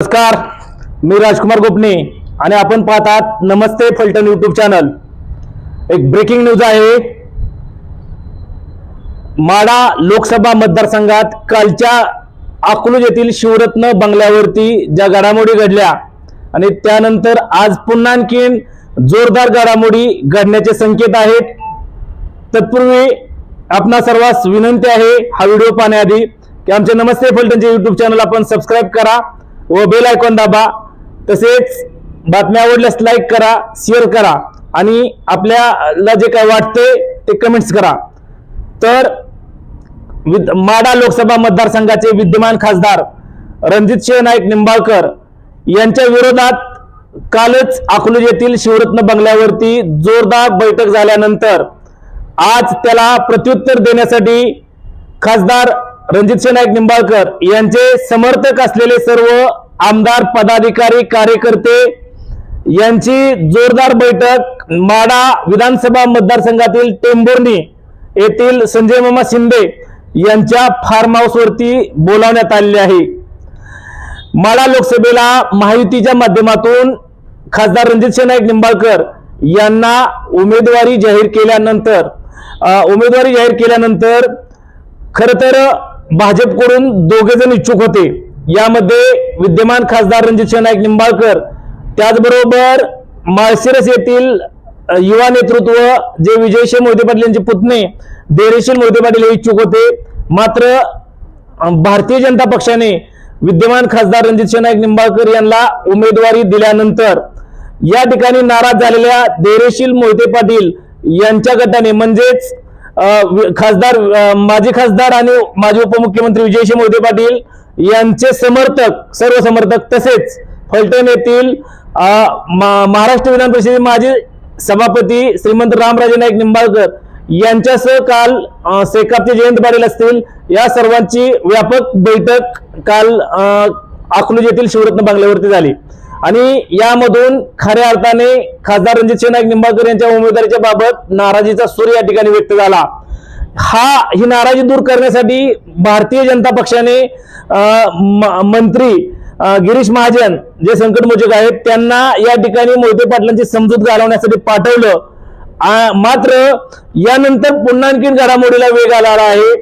नमस्कार मी राजकुमार गोपने आणि आपण पाहतात नमस्ते फलटण युट्यूब चॅनल एक ब्रेकिंग न्यूज आहे. माडा लोकसभा मतदारसंघात कालच्या अकलूज येथील शिवरत्न बंगल्यावरती ज्या घडामोडी घडल्या आणि त्यानंतर आज पुन्हा आणखीन जोरदार घडामोडी घडण्याचे संकेत आहेत. तत्पूर्वी आपणा सर्वांस विनंती आहे हा व्हिडिओ पाहण्याआधी की आमचे नमस्ते फलटणचे युट्यूब चॅनल आपण सबस्क्राईब करा. व बेल आयकॉन दाबा. तसेच बातम्या आवडल्यास लाईक करा शेअर करा आणि आपल्याला जे काय वाटते ते कमेंट्स करा. तर विद- माडा लोकसभा मतदारसंघाचे विद्यमान खासदार रणजित सिंह नाईक निंबाळकर यांच्या विरोधात कालच अकलूज येथील शिवरत्न बंगल्यावरती जोरदार बैठक झाल्यानंतर आज त्याला प्रत्युत्तर देण्यासाठी खासदार रणजितसिंह नाईक निंबाळकर. यांचे समर्थक असलेले सर्व आमदार पदाधिकारी कार्यकर्ते यांची जोरदार बैठक माडा विधानसभा मतदारसंघातील टेंभुर्णी येथील संजय मामा शिंदे यांच्या फार्म हाऊसवरती बोलावण्यात आलेली आहे. माडा लोकसभेला महायुतीच्या माध्यमातून खासदार रणजितसिंह नाईक निंबाळकर यांना उमेदवारी जाहीर केल्यानंतर उमेदवारी जाहीर केल्यानंतर खरं तर भाजपकडून दोघे जण इच्छुक होते. यामध्ये विद्यमान खासदार रणजित नाईक निंबाळकर त्याचबरोबर माळशिरस येथील युवा नेतृत्व जे विजयशील मोहिते पाटील यांचे पुतणे देरेशील मोहिते पाटील हे इच्छुक होते. मात्र भारतीय जनता पक्षाने विद्यमान खासदार रणजित नाईक निंबाळकर यांना उमेदवारी दिल्यानंतर या ठिकाणी नाराज झालेल्या देरेशील मोहिते पाटील यांच्या गटाने म्हणजेच खासदार माजी खासदार आणि माजी उपमुख्यमंत्री विजयशी मोहिते पाटील यांचे समर्थक सर्व समर्थक तसेच फलटण येथील महाराष्ट्र विधान परिषदेचे माजी सभापती श्रीमंत रामराजे नाईक निंबाळकर यांच्यासह काल सेकापचे जयंत पाटील असतील या सर्वांची व्यापक बैठक काल अकलूज येथील शिवरत्न बंगल्यावरती झाली. आणि यामधून खऱ्या अर्थाने खासदार रणजित नाईक निंबाळकर यांच्या उमेदवारीच्या बाबत नाराजीचा सूर या ठिकाणी व्यक्त झाला. हा ही नाराजी दूर करण्यासाठी भारतीय जनता पक्षाने म- मंत्री गिरीश महाजन जे संकटमोचक आहेत त्यांना या ठिकाणी मोहिते पाटलांची समजूत घालवण्यासाठी पाठवलं. मात्र यानंतर पुन्हा आणखीन घडामोडीला वेग आला आहे.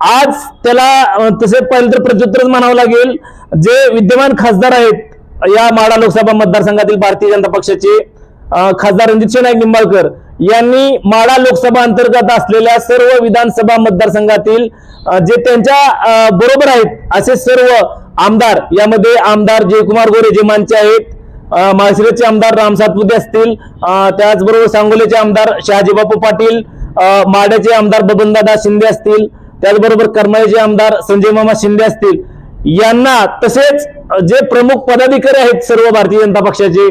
आज त्याला तसे पहिलं तर प्रत्युत्तरच म्हणावं लागेल. जे विद्यमान खासदार आहेत या माडा लोकसभा मतदारसंघातील भारतीय जनता पक्षाचे खासदार रणजित नाईक निंबाळकर यांनी माडा लोकसभा अंतर्गत असलेल्या सर्व विधानसभा मतदारसंघातील जे त्यांच्या बरोबर आहेत असे सर्व आमदार यामध्ये आमदार जयकुमार गोरे जे मानचे आहेत अ, माळशिरसचे आमदार राम सातपुते असतील त्याचबरोबर सांगोलीचे आमदार शहाजीबापू पाटील माड्याचे आमदार बबनदादा शिंदे असतील त्याचबरोबर करमाळीचे आमदार संजय मामा शिंदे असतील यांना तसेच जे प्रमुख पदाधिकारी आहेत सर्व भारतीय जनता पक्षाचे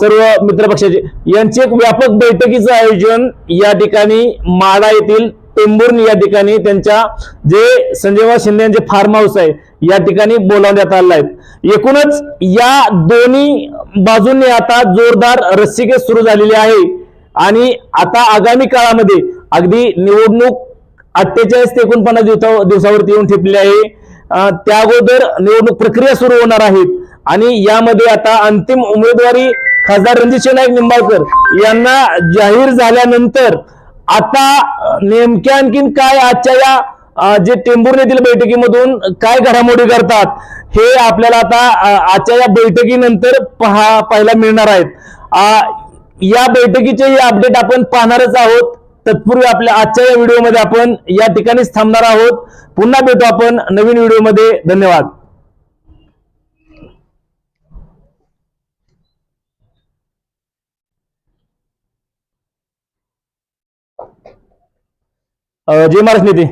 सर्व मित्र पक्षाचे यांचे एक व्यापक बैठकीचं आयोजन या ठिकाणी माडा येथील टेंभुर्णी या ठिकाणी त्यांच्या जे संजयवा शिंदे यांचे फार्म हाऊस आहे या ठिकाणी बोलावण्यात आलं आहे. एकूणच या दोन्ही बाजूंनी आता जोरदार रस्सीकेस सुरू झालेली आहे. आणि आता आगामी काळामध्ये अगदी निवडणूक अठ्ठेचाळीस ते एकोणपन्नास दिवसा दिवसावरती येऊन ठेपली आहे. त्या अगोदर निवडणूक प्रक्रिया सुरू होणार आहेत आणि यामध्ये आता अंतिम उमेदवारी खासदार रणजित नाईक निंबाळकर यांना जाहीर झाल्यानंतर आता नेमक्या आणखीन काय आजच्या या जे टेंभुर्णी येथील बैठकीमधून काय घडामोडी करतात हे आपल्याला आता आजच्या या बैठकीनंतर पहा पाहायला मिळणार आहेत. या बैठकीचे हे अपडेट आपण पाहणारच आहोत. तत्पूर्वी आपल्या आजच्या या व्हिडिओमध्ये आपण या ठिकाणीच थांबणार आहोत. पुन्हा भेटू आपण नवीन व्हिडिओमध्ये. धन्यवाद. जय महाराज नेते